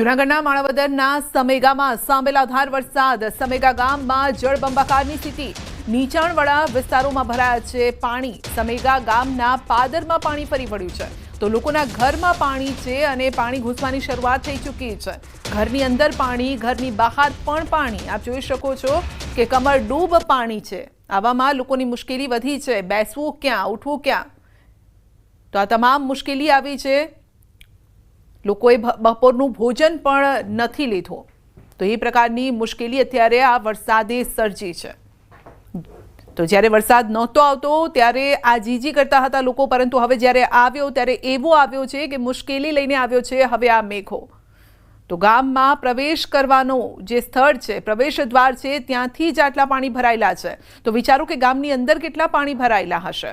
જૂનાગઢના માણાવદરના સમેગામાં સાંભેલાધાર વરસાદ. સમેગા ગામમાં જળબંબાકારની સ્થિતિ. નીચાણવાળા વિસ્તારોમાં ભરાયા છે પાણી. સમેગા ગામના પાદરમાં પાણી ફરી વળ્યું છે. તો લોકોના ઘરમાં પાણી છે અને પાણી ઘૂસવાની શરૂઆત થઈ ચૂકી છે. ઘરની અંદર પાણી, ઘરની બહાર પણ પાણી. આપ જોઈ શકો છો કે કમર ડૂબ પાણી છે. આવામાં લોકોની મુશ્કેલી વધી છે. બેસવું ક્યાં, ઉઠવું ક્યાં? તો આ તમામ મુશ્કેલી આવી છે લોકોએ બપોરનું ભોજન પણ નથી લીધું. તો એ પ્રકારની મુશ્કેલી અત્યારે આ વરસાદે સર્જી છે. તો જ્યારે વરસાદ નહોતો આવતો ત્યારે આ જીજી કરતા હતા લોકો, પરંતુ હવે જ્યારે આવ્યો ત્યારે એવો આવ્યો છે કે મુશ્કેલી લઈને આવ્યો છે હવે આ મેઘો. તો ગામમાં પ્રવેશ કરવાનો જે સ્થળ છે, પ્રવેશ દ્વાર છે, ત્યાંથી જ આટલા પાણી ભરાયેલા છે. તો વિચારો કે ગામની અંદર કેટલા પાણી ભરાયેલા હશે.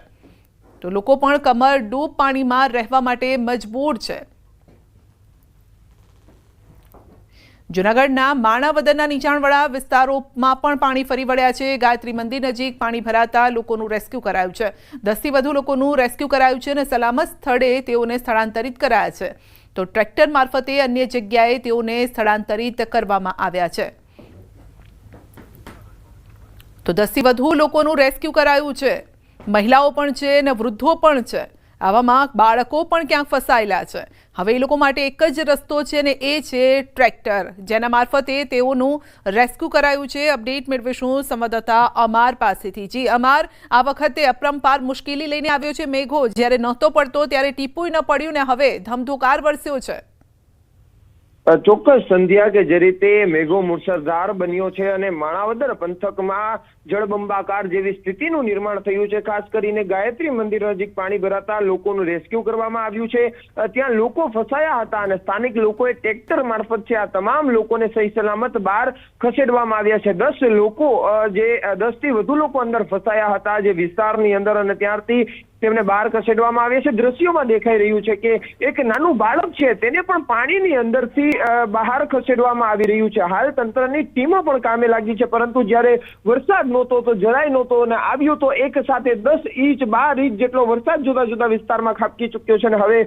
તો લોકો પણ કમર ડૂબ પાણીમાં રહેવા માટે મજબૂર છે. જૂનાગઢના માણાવદરના નીચાણવાળા વિસ્તારોમાં પણ પાણી ફરી વળ્યા છે. ગાયત્રી મંદિર નજીક પાણી ભરાતા લોકોનું રેસ્ક્યુ કરાયું છે. દસથી વધુ લોકોનું રેસ્ક્યુ કરાયું છે અને સલામત સ્થળે તેઓને સ્થળાંતરિત કરાયા છે. તો ટ્રેક્ટર મારફતે અન્ય જગ્યાએ તેઓને સ્થળાંતરિત કરવામાં આવ્યા છે. તો દસથી વધુ લોકોનું રેસ્ક્યુ કરાયું છે. મહિલાઓ પણ છે અને વૃદ્ધો પણ છે. આવામાં બાળકો પણ ક્યાંક ફસાયેલા છે. હવે એ લોકો માટે એક જ રસ્તો છે અને એ છે ટ્રેક્ટર. જેના મારફતે તેઓનું રેસ્ક્યુ કરાયું છે. અપડેટ મેળવીશું સંવાદદાતા અમાર પાસેથી. જી, અમાર આ વખતે અપરંપાર મુશ્કેલી લઈને આવ્યો છે મેઘો. જ્યારે નહોતો પડતો, ત્યારે ટીપુય ન પડ્યું ને હવે ધમધોકાર વરસ્યો છે. ચોક્કસ સંધ્યા કે જે રીતે મેઘો મુસળધાર બન્યો છે અને માણાવદર પંથકમાં જળબંબાકાર જેવી સ્થિતિનું નિર્માણ થયું છે. ખાસ કરીને ગાયત્રી મંદિર નજીક પાણી ભરાતા લોકોનું રેસ્ક્યુ કરવામાં આવ્યું છે. ત્યાં લોકો ફસાયા હતા અને સ્થાનિક લોકોએ ટ્રેક્ટર મારફત છે. આ તમામ લોકોને સહી સલામત બહાર ખસેડવામાં આવ્યા છે. દસ લોકો જે દસથી વધુ લોકો અંદર ફસાયા હતા જે વિસ્તારની અંદર અને ત્યારથી તેમને બહાર ખસેડવામાં આવ્યા છે. દ્રશ્યોમાં દેખાઈ રહ્યું છે કે એક નાનું બાળક છે, તેને પણ પાણીની અંદરથી બહાર ખસેડવામાં આવી રહ્યું છે. હાલ તંત્રની ટીમો પણ કામે લાગી છે, પરંતુ જ્યારે વરસાદ નહોતો, તો જરાય નહોતો અને આવ્યો તો એક સાથે દસ ઇંચ, બાર ઇંચ જેટલો વરસાદ જુદા જુદા વિસ્તારમાં ખાબકી ચૂક્યો છે અને હવે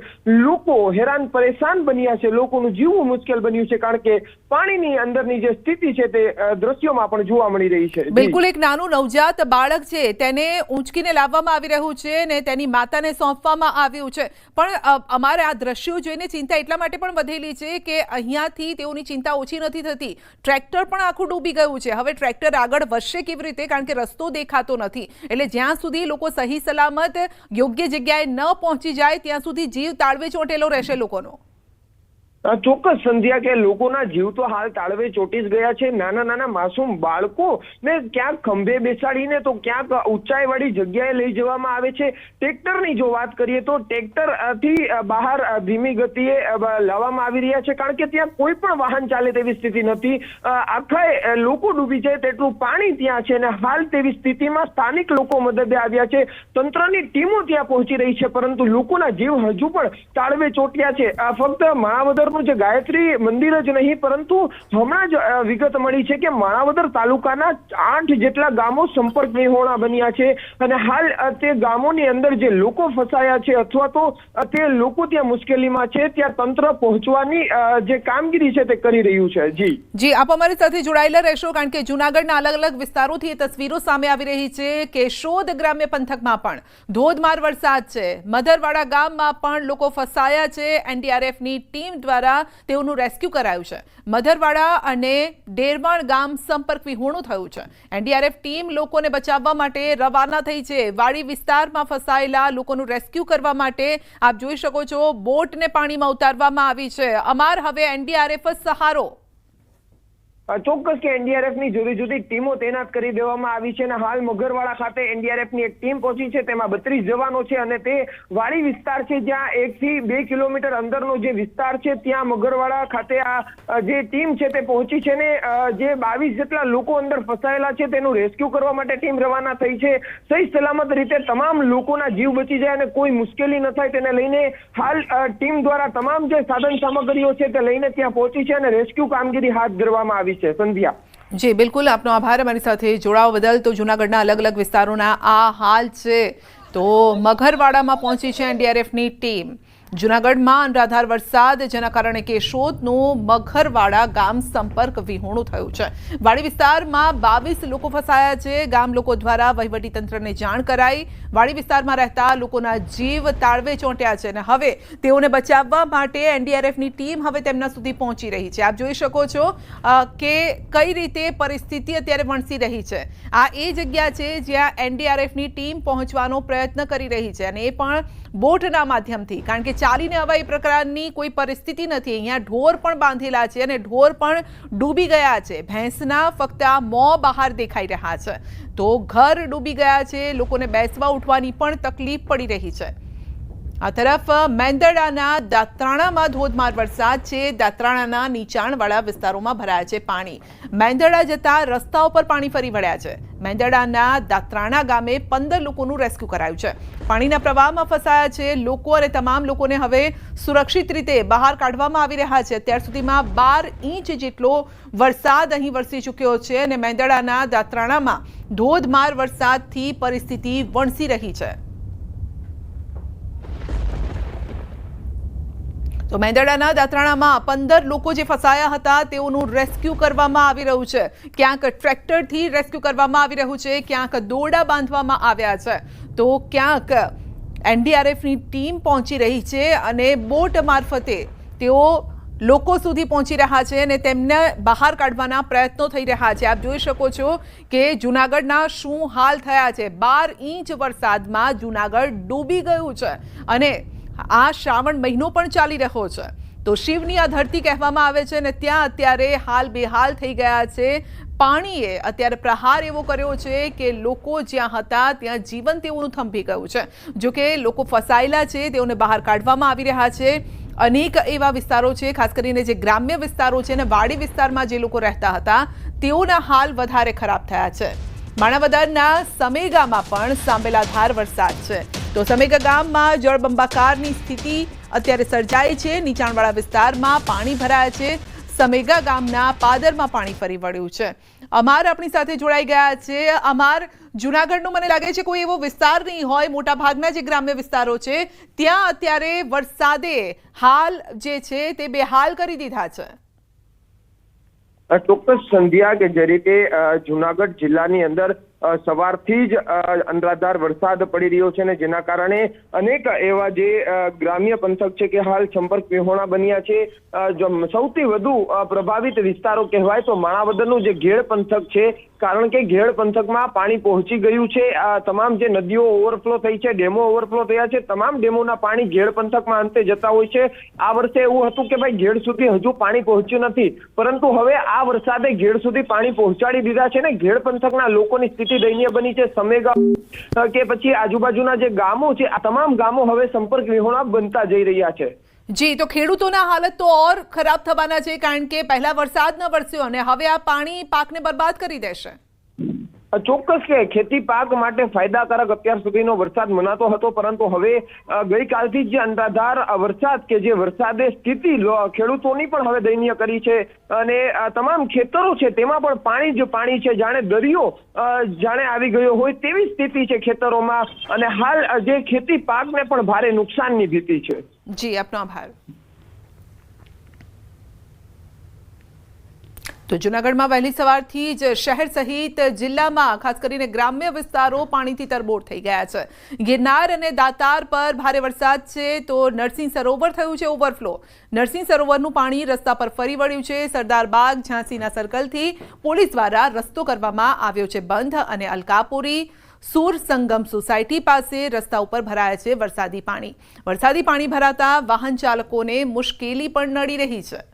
લોકો હેરાન પરેશાન બન્યા છે. લોકોનું જીવવું મુશ્કેલ બન્યું છે, કારણ કે પાણીની અંદરની જે સ્થિતિ છે તે દ્રશ્યોમાં પણ જોવા મળી રહી છે. બિલકુલ એક નાનું નવજાત બાળક છે, તેને ઊંચકીને લાવવામાં આવી રહ્યું છે ને તેની માતાને સોંપવામાં આવ્યું છે. પણ અમારે આ દ્રશ્યો જોઈને ચિંતા એટલા માટે પણ વધેલી છે કે અહીંયાથી તેઓની ચિંતા ઓછી નથી થતી. ટ્રેક્ટર પણ આખું ડૂબી ગયું છે. હવે ટ્રેક્ટર આગળ વધશે કેવી રીતે? કારણ કે રસ્તો દેખાતો નથી. એટલે જ્યાં સુધી લોકો સહી સલામત, યોગ્ય જગ્યાએ ન પહોંચી જાય, ત્યાં સુધી જીવ તાળવે ચોંટેલો રહેશે લોકોનો. ચોક્કસ સંધ્યા કે લોકોના જીવ તો હાલ તાળવે ચોટી ગયા છે. નાના નાના માસૂમ બાળકો ને ક્યાંક ખંભે બેસાડીને તો ક્યાંક ઊંચાઈવાળી જગ્યાએ લઈ જવામાં આવે છે. ટ્રેક્ટરની જો વાત કરીએ તો ટ્રેક્ટરથી બહાર ધીમી ગતિએ લાવવામાં આવી રહ્યા છે. કારણ કે ત્યાં કોઈ પણ વાહન ચાલે તેવી સ્થિતિ નથી. આખાએ લોકો ડૂબી જાય તેટલું પાણી ત્યાં છે અને હાલ તેવી સ્થિતિમાં સ્થાનિક લોકો મદદે આવ્યા છે. તંત્રની ટીમો ત્યાં પહોંચી રહી છે, પરંતુ લોકોના જીવ હજુ પણ તાળવે ચોટ્યા છે. ફક્ત માણાવદરનું જે ગાયત્રી મંદિર જ નહીં, પરંતુ હમણાં જ વિગત મળી છે કે માણાવદર તાલુકાના આઠ જેટલા ગામો સંપર્ક વિહોણા બન્યા છે અને હાલ તે ગામોની અંદર જે લોકો ફસાયા છે અથવા તો તે લોકો ત્યાં મુશ્કેલીમાં છે, ત્યાં તંત્ર પહોંચવાની જે કામગીરી છે તે કરી રહ્યું છે. જી. જી, આપ અમારી સાથે જોડાયેલા રહેશો કારણ કે જૂનાગઢના અલગ અલગ વિસ્તારોથી તસવીરો સામે આવી રહી છે કે શોધ ગ્રામ્ય પંથકમાં પણ ધોધમાર વરસાદ છે. મધરવાડા ગામમાં પણ લોકો ફસાયા છે. એનડીઆરએફની ટીમ દ્વારા તેઓનું રેસ્ક્યુ કરાયું છે. મધરવાડા અને ડેરવાણ ગામ સંપર્ક વિહોણું થયું છે. એનડીઆરએફ ટીમ લોકોને બચાવવા માટે રવાના થઈ છે. વાડી વિસ્તારમાં ફસાયેલા લોકોનું રેસ્ક્યુ કરવા માટે આપ જોઈ શકો છો, બોટને પાણીમાં ઉતારવામાં આવી છે. અમાર હવે એનડીઆરએફ સહારો. ચોક્કસ કે એનડીઆરએફની જુદી જુદી ટીમો તૈનાત કરી દેવામાં આવી છે અને હાલ મગરવાડા ખાતે એનડીઆરએફની એક ટીમ પહોંચી છે. તેમાં બત્રીસ જવાનો છે અને તે વાડી વિસ્તાર છે જ્યાં એક થી બે કિલોમીટર અંદરનો જે વિસ્તાર છે, ત્યાં મગરવાડા ખાતે આ જે ટીમ છે તે પહોંચી છે ને જે બાવીસ જેટલા લોકો અંદર ફસાયેલા છે તેનું રેસ્ક્યુ કરવા માટે ટીમ રવાના થઈ છે. સહી સલામત રીતે તમામ લોકોના જીવ બચી જાય અને કોઈ મુશ્કેલી ન થાય તેને લઈને હાલ ટીમ દ્વારા તમામ જે સાધન સામગ્રીઓ છે તે લઈને ત્યાં પહોંચી છે અને રેસ્ક્યુ કામગીરી હાથ ધરવામાં આવી છે. સંધ્યા જી, બિલકુલ. આપનો આભાર. અમારી સાથે જોડાવા બદલ તો જૂનાગઢના અલગ અલગ વિસ્તારોના આ હાલ છે. તો મઘરવાડામાં પહોંચી છે એનડીઆરએફની ટીમ. જૂનાગઢમાં અનરાધાર વરસાદ, જેના કારણે કેશોદનું મઘરવાડા ગામ સંપર્ક વિહોણું થયું છે. વાડી વિસ્તારમાં બાવીસ લોકો ફસાયા છે. ગામ લોકો દ્વારા વહીવટી તંત્રને જાણ કરાઈ. વાડી વિસ્તારમાં રહેતા લોકોના જીવ તાળવે ચોંટ્યા છે અને હવે તેઓને બચાવવા માટે એનડીઆરએફની ટીમ હવે તેમના સુધી પહોંચી રહી છે. આપ જોઈ શકો છો કે કઈ રીતે પરિસ્થિતિ અત્યારે વણસી રહી છે. આ એ જગ્યા છે જ્યાં એનડીઆરએફની ટીમ પહોંચવાનો પ્રયત્ન કરી રહી છે અને એ પણ બોટના માધ્યમથી. કારણ કે ચાલીને અવાય પ્રકારની કોઈ પરિસ્થિતિ નથી. અહીંયા ઢોર પણ બાંધેલા છે અને ઢોર પણ ડૂબી ગયા છે. ભેંસના ફક્ત આ મોં બહાર દેખાઈ રહ્યા છે. તો ઘર ડૂબી ગયા છે. લોકોને બેસવા ઉઠવાની પણ તકલીફ પડી રહી છે. આ તરફ મેંદરડાના દાત્રાણામાં ધોધમાર વરસાદ છે. દાત્રાણાના નીચાણવાળા વિસ્તારોમાં ભરાયા છે પાણી. મેંદરડા જતા રસ્તાઓ પર પાણી ફરી વળ્યા છે. મેંદરડાના દાત્રાણા ગામે પંદર લોકોનું રેસ્ક્યુ કરાયું છે. પાણીના પ્રવાહમાં ફસાયા છે લોકો અને તમામ લોકોને હવે સુરક્ષિત રીતે બહાર કાઢવામાં આવી રહ્યા છે. અત્યાર સુધીમાં બાર ઇંચ જેટલો વરસાદ અહીં વરસી ચૂક્યો છે અને મેંદરડાના દાત્રાણામાં ધોધમાર વરસાદથી પરિસ્થિતિ વણસી રહી છે. તો મેંદરડાના દાત્રાણામાં પંદર લોકો જે ફસાયા હતા, તેઓનું રેસ્ક્યુ કરવામાં આવી રહ્યું છે. ક્યાંક ટ્રેક્ટરથી રેસ્ક્યુ કરવામાં આવી રહ્યું છે, ક્યાંક દોરડા બાંધવામાં આવ્યા છે. તો ક્યાંક એનડીઆરએફની ટીમ પહોંચી રહી છે અને બોટ મારફતે તેઓ લોકો સુધી પહોંચી રહ્યા છે અને તેમને બહાર કાઢવાના પ્રયત્નો થઈ રહ્યા છે. આપ જોઈ શકો છો કે જૂનાગઢના શું હાલ થયા છે. બાર ઇંચ વરસાદમાં જૂનાગઢ ડૂબી ગયું છે અને આ શ્રાવણ મહિનો પણ ચાલી રહ્યો છે. તો શિવની આ ધરતી કહેવામાં આવે છે અને ત્યાં અત્યારે હાલ બેહાલ થઈ ગયા છે. પાણીએ અત્યારે પ્રહાર એવો કર્યો છે કે લોકો જ્યાં હતા ત્યાં જીવન તેઓનું થંભી ગયું છે. જોકે લોકો ફસાયેલા છે, તેઓને બહાર કાઢવામાં આવી રહ્યા છે. અનેક એવા વિસ્તારો છે, ખાસ કરીને જે ગ્રામ્ય વિસ્તારો છે અને વાડી વિસ્તારમાં જે લોકો રહેતા હતા, તેઓના હાલ વધારે ખરાબ થયા છે. માણાવદરના સમેગામાં પણ સાંભેલાધાર વરસાદ છે. તો સમેગા ગામમાં જળબંબાકારની સ્થિતિ અત્યારે સર્જાઈ છે. નીચાણવાળા વિસ્તારમાં પાણી ભરાયા છે. સમેગા ગામના પાદરમાં પાણી ફરી વળ્યું છે. અમાર આપણી સાથે જોડાઈ ગયા છે. અમાર જુનાગઢનું મને લાગે છે કોઈ એવો વિસ્તાર નહીં હોય. મોટા ભાગના જે ગ્રામ્ય વિસ્તારો છે, ત્યાં અત્યારે વરસાદે હાલ જે છે તે બેહાલ કરી દીધા છે. ચોક્કસ સંધ્યા કે જે રીતે જુનાગઢ જિલ્લાની અંદર સવારથી જ અનરાધાર વરસાદ પડી રહ્યો છે અને જેના કારણે અનેક એવા જે ગ્રામ્ય પંથક છે કે હાલ સંપર્ક વિહોણા બન્યા છે. સૌથી વધુ પ્રભાવિત વિસ્તારો કહેવાય તો માણાવદરનું જે ઘેડ પંથક છે, કારણ કે ઘેડ પંથકમાં પાણી પહોંચી ગયું છે. આ તમામ જે નદીઓ ઓવરફ્લો થઈ છે, ડેમો ઓવરફ્લો થયા છે, તમામ ડેમોના પાણી ઘેડ પંથકમાં અંતે જતા હોય છે. આ વર્ષે એવું હતું કે ભાઈ ઘેડ સુધી હજુ પાણી પહોંચ્યું નથી. પરંતુ હવે આ વરસાદે ઘેડ સુધી પાણી પહોંચાડી દીધા છે ને ઘેડ પંથકના લોકોની સ્થિતિ દયનીય બની છે, સમેગા, કે પછી આજુબાજુના જે ગામો છે, આ તમામ ગામો હવે સંપર્ક વિહોણા બનતા જઈ રહ્યા છે. જી, તો ખેડૂતોના હાલત તો ઓર ખરાબ થવાના છે, કારણ કે પહેલા વરસાદ ન વરસ્યો અને હવે આ પાણી પાકને બરબાદ કરી દેશે. ચોક્કસ કે ખેતી પાક માટે ફાયદાકારક અત્યાર સુધીનો વરસાદ મનાતો હતો, પરંતુ હવે ગઈકાલથી જે અંધાધાર વરસાદ કે જે વરસાદે સ્થિતિ ખેડૂતોની પણ હવે દયનીય કરી છે અને તમામ ખેતરો છે તેમાં પણ પાણી જ પાણી છે. જાણે દરિયો જાણે આવી ગયો હોય તેવી સ્થિતિ છે ખેતરોમાં અને હાલ જે ખેતી પાકને પણ ભારે નુકસાનની ભીતિ છે. જી, આપનો આભાર. તો જૂનાગઢમાં વહેલી સવારથી જ શહેર સહિત જિલ્લામાં, ખાસ કરીને ગ્રામ્ય વિસ્તારો પાણીથી તરબોળ થઈ ગયા છે. ગિરનાર અને દાતાર પર ભારે વરસાદ છે તો નરસિંહ સરોવર થયું છે ઓવરફ્લો. નરસિંહ સરોવરનું પાણી રસ્તા પર ફરી વળ્યું છે. સરદાર બાગ ઝાંસીના સર્કલથી પોલીસ દ્વારા રસ્તો કરવામાં આવ્યો છે બંધ અને અલકાપુરી સુર સંગમ સોસાયટી પાસે રસ્તા ઉપર ભરાયા છે વરસાદી પાણી. વરસાદી પાણી ભરાતા વાહન ચાલકોને મુશ્કેલી પણ નડી રહી છે.